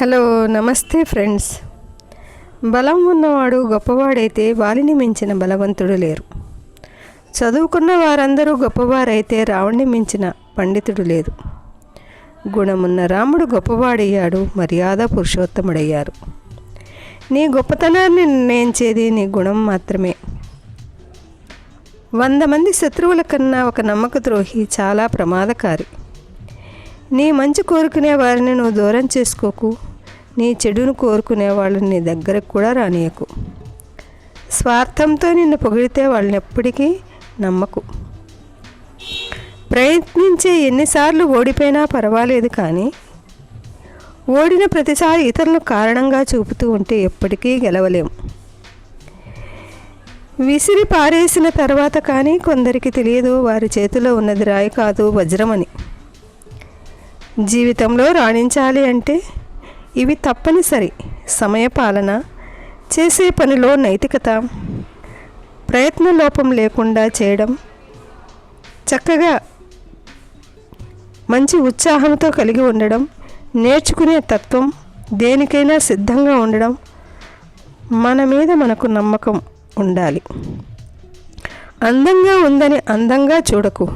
Hello నమస్తే friends. బలం ఉన్నవాడు గొప్పవాడైతే వాలిని మించిన బలవంతుడు లేరు. చదువుకున్న వారందరూ గొప్పవారైతే రావణ్ణి మించిన పండితుడు లేదు. గుణమున్న రాముడు గొప్పవాడయ్యాడు మర్యాద పురుషోత్తముడయ్యారు. నీ గొప్పతనాన్ని నిర్ణయించేది నీ గుణం మాత్రమే. వంద మంది శత్రువుల కన్నా ఒక నమ్మక ద్రోహి చాలా ప్రమాదకారి. నీ మంచి కోరుకునే వారిని నువ్వు దూరం చేసుకోకు. నీ చెడును కోరుకునే వాళ్ళని నీ దగ్గరకు కూడా రానియకు. స్వార్థంతో నిన్ను పొగిడితే వాళ్ళని ఎప్పటికీ నమ్మకు. ప్రయత్నించే ఎన్నిసార్లు ఓడిపోయినా పర్వాలేదు కానీ ఓడిన ప్రతిసారి ఇతరులను కారణంగా చూపుతూ ఉంటే ఎప్పటికీ గెలవలేము విసిరి పారేసిన తర్వాత కానీ కొందరికి తెలియదు వారి చేతిలో ఉన్నది రాయి కాదు వజ్రమని. జీవితంలో రాణించాలి అంటే ఇవి తప్పనిసరి. సమయపాలన చేసే పనిలో నైతికత ప్రయత్న లోపం లేకుండా చేయడం చక్కగా మంచి ఉత్సాహంతో కలిగి ఉండడం నేర్చుకునే తత్వం దేనికైనా సిద్ధంగా ఉండడం మన మీద మనకు నమ్మకం ఉండాలి. అందంగా ఉందని అందంగా చూడకు.